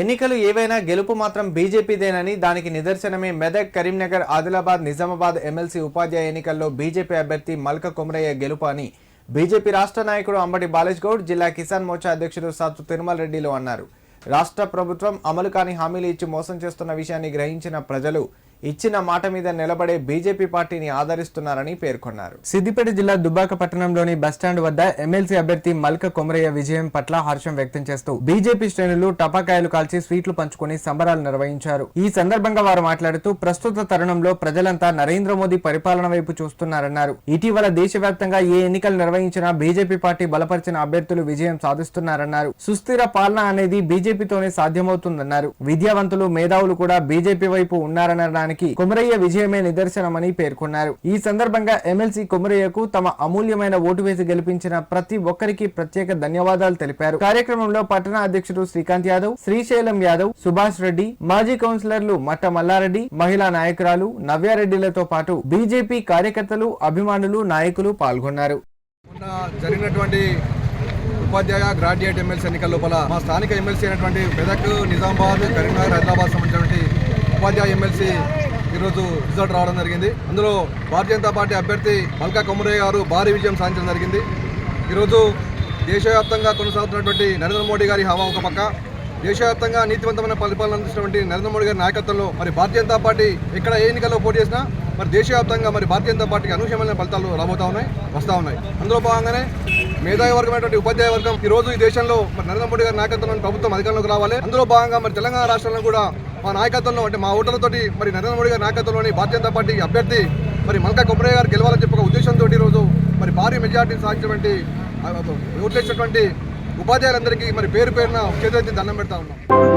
ఎన్నికలు ఏవైనా గెలుపు మాత్రం బీజేపీదేనని దానికి నిదర్శనమే మెదక్ కరీంనగర్ ఆదిలాబాద్ నిజామాబాద్ ఎమ్మెల్సీ ఉపాధ్యాయ ఎన్నికల్లో బీజేపీ అభ్యర్థి మల్క కొమరయ్య గెలుపు అని బీజేపీ రాష్ట్ర నాయకుడు అంబటి బాలేష్ గౌడ్ జిల్లా కిసాన్ మోర్చా అధ్యక్షుడు సత్తు తిరుమల రెడ్డిలో అన్నారు. రాష్ట్ర ప్రభుత్వం అమలు కాని హామీలు ఇచ్చి మోసం చేస్తున్న విషయాన్ని గ్రహించిన ప్రజలు ఇచ్చిన మాట మీద నిలబడే బీజేపీ పార్టీని ఆదరిస్తున్నారని పేర్కొన్నారు. సిద్దిపేట జిల్లా దుబ్బాక పట్టణంలోని బస్టాండ్ వద్ద ఎమ్మెల్సీ అభ్యర్థి మల్క కొమరయ్య విజయం పట్ల హర్షం వ్యక్తం చేస్తూ బీజేపీ శ్రేణులు టపాకాయలు కాల్చి స్వీట్లు పంచుకుని సంబరాలు నిర్వహించారు. ఈ సందర్భంగా వారు మాట్లాడుతూ ప్రస్తుత తరుణంలో ప్రజలంతా నరేంద్ర మోదీ పరిపాలన వైపు చూస్తున్నారన్నారు. ఇటీవల దేశవ్యాప్తంగా ఏ ఎన్నికలు నిర్వహించినా బీజేపీ పార్టీ బలపరిచిన అభ్యర్థులు విజయం సాధిస్తున్నారన్నారు. సుస్థిర పాలన అనేది బీజేపీతోనే సాధ్యమవుతుందన్నారు. విద్యావంతులు మేధావులు కూడా బీజేపీ వైపు ఉన్నారనడానికి కొమరయ్య విజయమే నిదర్శనమని పేర్కొన్నారు. ఈ సందర్భంగా ఎమ్మెల్సీ కొమరయ్యకు తమ అమూల్యమైన ఓటు వేసి గెలిపించిన ప్రతి ఒక్కరికి ప్రత్యేక ధన్యవాదాలు తెలిపారు. కార్యక్రమంలో పట్టణ అధ్యక్షుడు శ్రీకాంత్ యాదవ్ శ్రీశైలం యాదవ్ సుభాష్ రెడ్డి మాజీ కౌన్సిలర్లు మట్ట మల్లారెడ్డి మహిళా నాయకురాలు నవ్యారెడ్డిలతో పాటు బీజేపీ కార్యకర్తలు అభిమానులు నాయకులు పాల్గొన్నారు. జరిగినటువంటి ఉపాధ్యాయ గ్రాడ్యుయేట్ ఎమ్మెల్సీ ఎన్నికల లోపల మా స్థానిక ఎమ్మెల్సీ అయినటువంటి మెదక్ నిజామాబాద్ కరీంనగర్ హైదరాబాద్ సంబంధించినటువంటి ఉపాధ్యాయ ఎమ్మెల్సీ ఈరోజు రిజల్ట్ రావడం జరిగింది. అందులో భారతీయ జనతా పార్టీ అభ్యర్థి మల్కా కొమరయ్య గారు భారీ విజయం సాధించడం జరిగింది. ఈరోజు దేశవ్యాప్తంగా కొనసాగుతున్నటువంటి నరేంద్ర మోడీ గారి హవా ఒక పక్క. దేశవ్యాప్తంగా నీతివంతమైన పరిపాలన అందిస్తున్నటువంటి నరేంద్ర మోడీ గారి నాయకత్వంలో మరి భారతీయ జనతా పార్టీ ఎక్కడ ఏ ఎన్నికల్లో పోటీ చేసినా మరి దేశవ్యాప్తంగా మరి భారతీయ జనతా పార్టీకి అనూహ్యమైన ఫలితాలు రాబోతా ఉన్నాయి వస్తూ ఉన్నాయి. అందులో భాగంగానే మేధావి వర్గమైనటువంటి ఉపాధ్యాయ వర్గం ఈ రోజు ఈ దేశంలో మరి నరేంద్ర మోడీ గారి నాయకత్వంలో ప్రభుత్వం అధికారంలోకి రావాలి. అందులో భాగంగా మరి తెలంగాణ రాష్ట్రంలో కూడా మా నాయకత్వంలో అంటే మా ఓటర్లతోటి మరి నరేంద్ర మోడీ గారి నాయకత్వంలోని భారతీయ జనతా పార్టీ అభ్యర్థి మరి మల్కా కొమరయ్య గారు గెలవాలని చెప్పి ఒక ఉద్దేశంతో ఈరోజు రోజు మరి భారీ మెజార్టీని సాధించినటువంటి ఓట్లేసినటువంటి ఉపాధ్యాయులందరికీ మరి పేరు పేరున చేతులెత్తి దండం పెడతా ఉన్నాం.